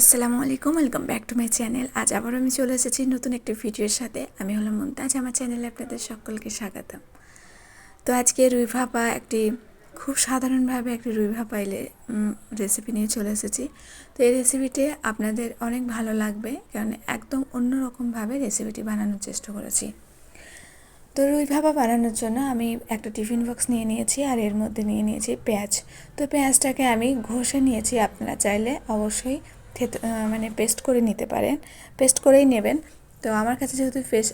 আসসালামু আলাইকুম welcome back to my channel আজ আবার আমি চলে এসেছি নতুন একটি ভিডিওর সাথে। আমি হলাম মুমতাজ আমার চ্যানেলে আপনাদের সকলকে স্বাগতম। তো আজকে রুই ভাপা একটি খুব সাধারণভাবে একটি রুই ভাপা এলে রেসিপি নিয়ে চলে এসেছি। তো এই রেসিপিটি আপনাদের অনেক ভালো লাগবে, কারণ একদম অন্যরকমভাবে রেসিপিটি বানানোর চেষ্টা করেছি। তো রুই ভাপা বানানোর জন্য আমি একটা টিফিন বক্স নিয়ে নিয়েছি, আর এর মধ্যে নিয়ে নিয়েছি পেঁয়াজ। তো পেঁয়াজটাকে আমি ঘষে নিয়েছি আপনারা চাইলে। অবশ্যই থেত মানে পেস্ট করে নিতে পারেন। পেস্ট করেই নেবেন। তো আমার কাছে যেহেতু পেস্ট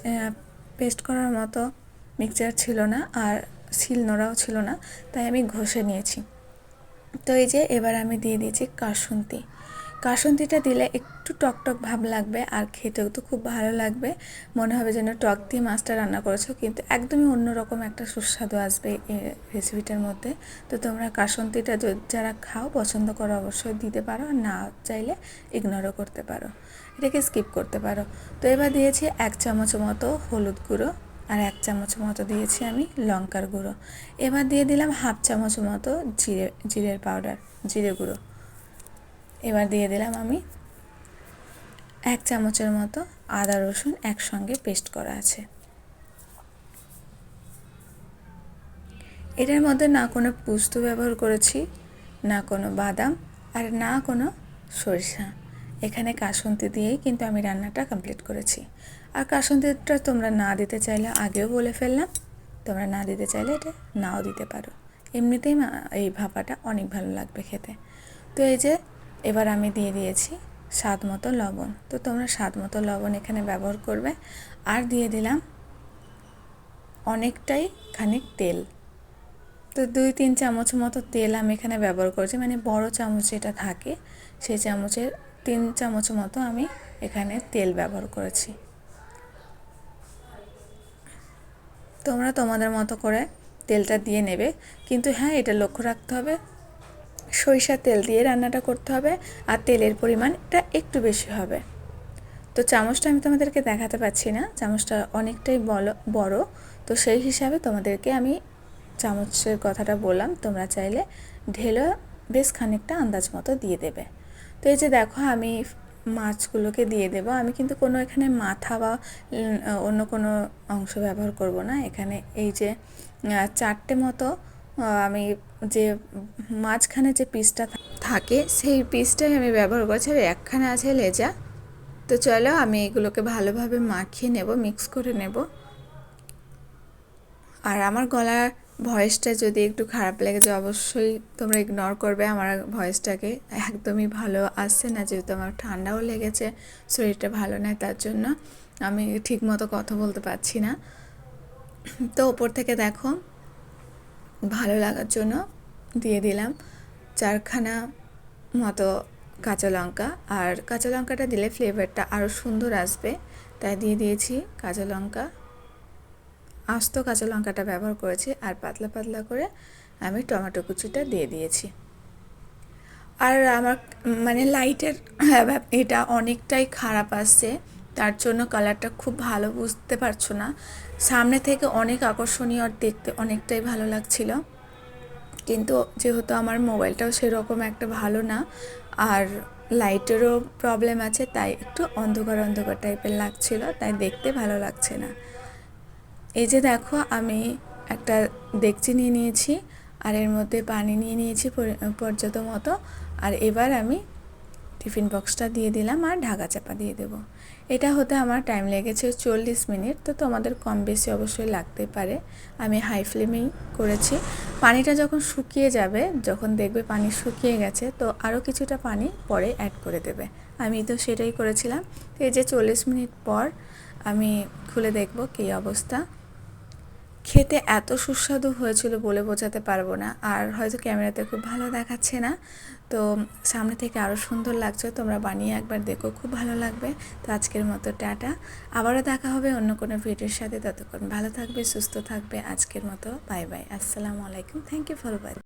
পেস্ট করার মতো মিক্সচার ছিল না আর শিল নোড়াও ছিল না, তাই আমি ঘষে নিয়েছি। তো এই যে এবার আমি দিয়ে দিয়েছি কাসুন্তি কাসুন্তিটা দিলে একটু টক টক ভাব লাগবে আর খেতেও তো খুব ভালো লাগবে। মনে হবে যেন টক দিয়ে মাছটা রান্না করেছ, কিন্তু একদমই অন্যরকম একটা সুস্বাদু আসবে এই রেসিপিটার মধ্যে। তো তোমরা কাসন্তিটা যারা খাও, পছন্দ করো অবশ্যই দিতে পারো না চাইলে ইগনোরও করতে পারো। এটাকে স্কিপ করতে পারো। তো এবার দিয়েছি এক চামচ মতো হলুদ গুঁড়ো আর এক চামচ মতো দিয়েছি আমি লঙ্কার গুঁড়ো। এবার দিয়ে দিলাম হাফ চামচ মতো জিরে, জিরের পাউডার জিরে গুঁড়ো। এবার দিয়ে দিলাম আমি এক চামচের মতো আদা রসুন একসঙ্গে পেস্ট করা আছে। এটার মধ্যে না কোনো পুস্ত ব্যবহার করেছি, না কোনো বাদাম আর না কোনো সরিষা। এখানে কাসন্তি দিয়েই কিন্তু আমি রান্নাটা কমপ্লিট করেছি। আর কাসন্তিটা তোমরা না দিতে চাইলে আগেও বলে ফেললাম, তোমরা না দিতে চাইলে এটা নাও দিতে পারো। এমনিতেই এই ভাপাটা অনেক ভালো লাগবে খেতে। তো এই যে এবার আমি দিয়ে দিয়েছি স্বাদ মতো লবণ। তো তোমরা স্বাদ মতো লবণ এখানে ব্যবহার করবে। আর দিয়ে দিলাম অনেকটাই খানিক তেল। তো দুই, তিন চামচ মতো তেল আমি এখানে ব্যবহার করেছি। মানে বড় চামচ যেটা থাকে, সেই চামচের তিন চামচ মতো আমি এখানে তেল ব্যবহার করেছি। তোমরা তোমাদের মতো করে তেলটা দিয়ে নেবে। কিন্তু হ্যাঁ এটা লক্ষ্য রাখতে হবে সরিষার তেল দিয়ে রান্নাটা করতে হবে আর তেলের পরিমাণটা একটু বেশি হবে। তো চামচটা আমি তোমাদেরকে দেখাতে পাচ্ছি না, চামচটা অনেকটাই বড়। তো সেই হিসাবে তোমাদেরকে আমি চামচের কথাটা বললাম, তোমরা চাইলে ঢেলে বেশ খানিকটা আন্দাজ মতো দিয়ে দেবে। তো এই যে দেখো আমি মাছগুলোকে দিয়ে দেব, আমি কিন্তু কোনো এখানে মাথা বা অন্য কোনো অংশ ব্যবহার করব না। এখানে এই যে চারটে মতো আমি যে মাঝখানে যে পিসটা থাকে, সেই পিসটাই আমি ব্যবহার করছি। আর একখানে আছে লেজা। তো চলো, আমি এগুলোকে ভালোভাবে মাখিয়ে নেব মিক্স করে নেব। আর আমার গলার ভয়েসটা যদি একটু খারাপ লেগে যায় অবশ্যই তোমরা ইগনোর করবে আমার ভয়েসটাকে। একদমই ভালো আসছে না, যেহেতু আমার ঠান্ডাও লেগেছে, শরীরটা ভালো নয়, তার জন্য আমি ঠিক মতো কথা বলতে পারছি না। তো ওপর থেকে দেখো ভালো লাগার জন্য দিয়ে দিলাম চারখানা মতো কাঁচা লঙ্কা। আর কাঁচা লঙ্কাটা দিলে ফ্লেভারটা আরও সুন্দর আসবে। তাই দিয়ে দিয়েছি কাঁচা লঙ্কা। আস্ত কাঁচা লঙ্কাটা ব্যবহার করেছি আর পাতলা পাতলা করে আমি টমেটো কুচিটা দিয়ে দিয়েছি। আর আমার মানে লাইটের এটা অনেকটাই খারাপ আসছে। তার জন্য কালারটা খুব ভালো বুঝতে পারছ না। সামনে থেকে অনেক আকর্ষণীয় আর দেখতে অনেকটাই ভালো লাগছিল। কিন্তু যেহেতু আমার মোবাইলটাও সেরকম একটা ভালো না, আর লাইটেরও প্রবলেম আছে, তাই একটু অন্ধকার অন্ধকার টাইপের লাগছিল, তাই দেখতে ভালো লাগছে না। এই যে দেখো, আমি একটা ডেকচি নিয়ে নিয়েছি, আর এর মধ্যে পানি নিয়ে নিয়েছি পর্যাপ্ত মতো, আর এবার আমি টিফিন বক্সটা দিয়ে দিলাম আর ঢাকা চাপা দিয়ে দেব। এটা হতে আমার টাইম লেগেছে চল্লিশ মিনিট, তো তোমাদের কম বেশি অবশ্যই লাগতে পারে। আমি হাই ফ্লেমেই করেছি। পানিটা যখন শুকিয়ে যাবে, যখন দেখবে পানি শুকিয়ে গেছে, তো আরও কিছুটা পানি পরে অ্যাড করে দেবে। আমি তো সেটাই করেছিলাম। এই যে চল্লিশ মিনিট পর আমি খুলে দেখব কী অবস্থা। খেতে এত সুস্বাদু হয়েছিল বলে বোঝাতে পারব না। আর হয়তো ক্যামেরাতে খুব ভালো দেখাচ্ছে না। তো সামনে থেকে আরও সুন্দর লাগছে। তোমরা বানিয়ে একবার দেখো, খুব ভালো লাগবে। তো আজকের মতো টাটা। আবারও দেখা হবে অন্য কোনো ভিডিওর সাথে। ততক্ষণ ভালো থাকবে, সুস্থ থাকবে। আজকের মতো, বাই বাই। আসসালামু আলাইকুম। Thank you for by